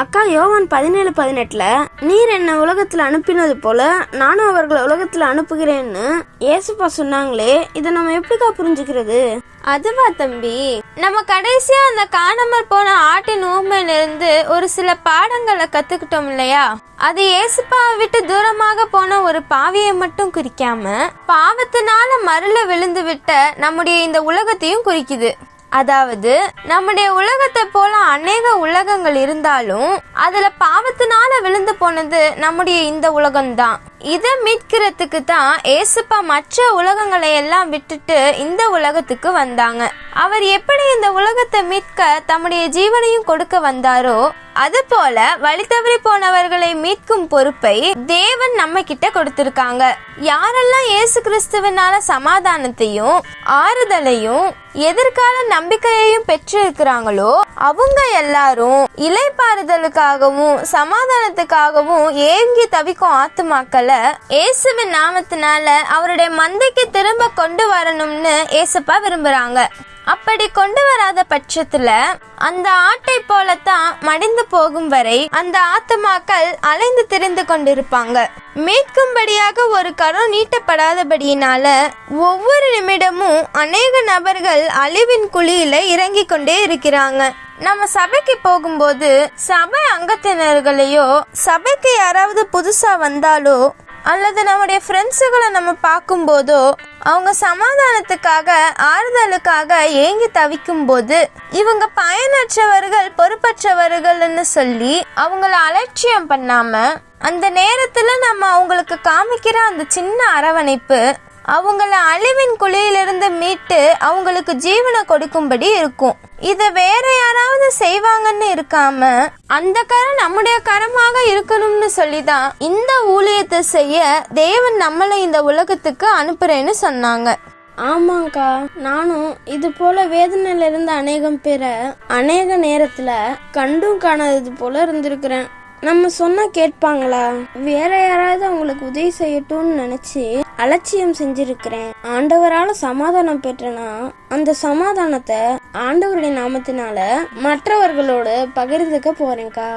அக்கா யோவான் பதினேழு பதினெட்டுல நீர் என்ன உலகத்துல அனுப்பினது போல நானும் அவர்களை உலகத்துல அனுப்புகிறேன்னு ஏசுப்பா சொன்னாங்களே இதை நம்ம எப்படிக்கா புரிஞ்சுக்கிறது? அதுவா தம்பி நம்ம கடைசியா அந்த காணாமல் போன ஆட்டின் ஊமையில இருந்து ஒரு சில பாடங்களை கத்துக்கிட்டோம் இல்லையா? அது ஏசுப்பாவை விட்டு தூரமாக போன ஒரு பாவியை மட்டும் குறிக்காம பாவத்தினால மருள விழுந்து விட்ட நம்முடைய இந்த உலகத்தையும் குறிக்குது. அதாவது நம்முடைய உலகத்தை போல உலகங்கள் இருந்தாலும் அதுல பாவத்தினால விழுந்து போனது நம்முடைய இந்த உலகம்தான். இதை மீட்கிறதுக்கு தான் ஏசுப்பா மற்ற உலகங்களை எல்லாம் விட்டுட்டு இந்த உலகத்துக்கு வந்தாங்க. அவர் எப்படி இந்த உலகத்தை மீட்க தம்முடைய ஜீவனையும் கொடுக்க வந்தாரோ அது போல வழி தவறி போனவர்களை மீட்கும் பொறுப்பை தேவன் நம்ம கிட்ட கொடுத்திருக்காங்க. யாரெல்லாம் இயேசு கிறிஸ்துவனால சமாதானத்தையும் ஆறுதலையும் எதிர்கால நம்பிக்கையையும் பெற்றிருக்கிறாங்களோ அவங்க எல்லாரும் இலைப்பாறுதலுக்காகவும் சமாதானத்துக்காகவும் ஏங்கி தவிக்கும் ஆத்துமாக்களை இயேசுவின் நாமத்தினால அவருடைய மந்தைக்கு திரும்ப கொண்டு வரணும்னு ஏசப்பா விரும்புறாங்க. அப்படி கொண்டு வராத பட்சத்துல அந்த ஆட்டை போலத்தான் மடிந்து போகும் வரை அந்த ஆத்துமாக்கள் அலைந்து திரிந்து கொண்டிருப்பாங்க. மீட்கும்படியாக ஒரு கரம் நீட்டப்படாதபடியினால ஒவ்வொரு நிமிடமும் அநேக நபர்கள் அழிவின் குழியில இறங்கி கொண்டே இருக்கிறாங்க. நம்ம சபைக்கு போகும்போது சபை அங்கத்தினர்களையோ சபைக்கு யாராவது புதுசா வந்தாலோ அல்லது நம்முடைய ஃப்ரெண்ட்ஸுகளை நம்ம பார்க்கும்போதோ அவங்க சமாதானத்துக்காக ஆறுதலுக்காக ஏங்கி தவிக்கும் போது இவங்க பயனற்றவர்கள் பொறுப்பற்றவர்கள்னு சொல்லி அவங்கள அலட்சியம் பண்ணாம அந்த நேரத்துல நம்ம அவங்களுக்கு காமிக்கிற அந்த சின்ன அரவணைப்பு அவங்கள அழிவின் குழியிலிருந்து மீட்டு அவங்களுக்கு ஜீவனை கொடுக்கும்படி இருக்கும். இதை வேற யாராவது செய்வாங்கன்னு இருக்காம அந்த கரம் நம்முடைய கரமாக இருக்கணும்னு சொல்லி தான் இந்த ஊழியத்தை செய்ய தேவன் நம்மளை இந்த உலகத்துக்கு அனுப்புறேன்னு சொன்னாங்க. ஆமாங்க்கா நானும் இது போல வேதனையில இருந்த அநேகம் பேரை அநேக நேரத்துல கண்டும் காணாதது போல இருந்திருக்கிறேன். நம்ம சொன்னா கேட்பாங்களா? வேற யாராவது அவங்களுக்கு உதவி செய்யட்டும்னு நினைச்சு அலட்சியம் செஞ்சிருக்கிறேன். ஆண்டவரால சமாதானம் பெற்றனா? அந்த சமாதானத்தை ஆண்டவருடைய நாமத்தினால மற்றவர்களோடு பகிர்ந்துக்க போறேன்க்கா.